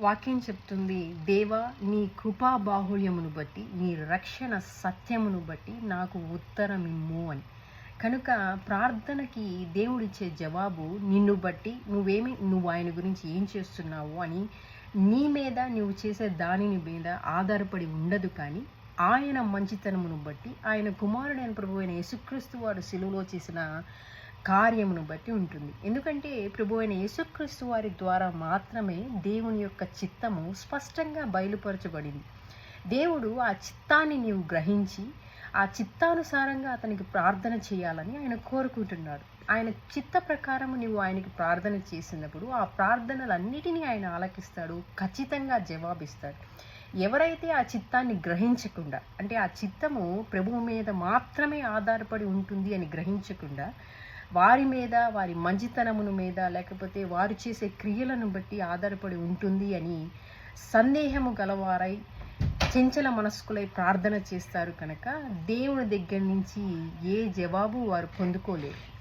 వాక్యం చెప్తుంది దేవా నీ కృపా బాహుళ్యమును బట్టి నీ రక్షణ సత్యమును బట్టి నాకు ఉత్తరమిమ్ము అని. కనుక ప్రార్థనకి దేవుడిచ్చే జవాబు నిన్ను బట్టి నువ్వేమి నువ్వు ఆయన గురించి ఏం చేస్తున్నావు అని నీ మీద నువ్వు చేసే దానిని మీద ఆధారపడి ఉండదు కానీ ఆయన మంచితనమును బట్టి ఆయన కుమారుడైన ప్రభు అయిన యేసుక్రీస్తు వారు సిలువలో చేసిన కార్యమును బట్టి ఉంటుంది. ఎందుకంటే ప్రభు అయిన యేసుక్రీస్తు వారి ద్వారా మాత్రమే దేవుని యొక్క చిత్తము స్పష్టంగా బయలుపరచబడింది. దేవుడు ఆ చిత్తాన్ని నీవు గ్రహించి ఆ చిత్తానుసారంగా అతనికి ప్రార్థన చేయాలని ఆయన కోరుకుంటున్నాడు. ఆయన చిత్త ప్రకారం నీవు ఆయనకి ప్రార్థన చేసినప్పుడు ఆ ప్రార్థనలన్నిటినీ ఆయన ఆలకిస్తాడు ఖచ్చితంగా జవాబిస్తాడు. ఎవరైతే ఆ చిత్తాన్ని గ్రహించకుండా అంటే ఆ చిత్తము ప్రభువు మీద మాత్రమే ఆధారపడి ఉంటుంది అని గ్రహించకుండా వారి మీద వారి మంచితనమును మీద లేకపోతే వారు చేసే క్రియలను బట్టి ఆధారపడి ఉంటుంది అని సందేహము గలవారై చెంచల మనస్కులై ప్రార్థన చేస్తారు కనుక దేవుని దగ్గర నుంచి ఏ జవాబు వారు పొందుకోలేరు.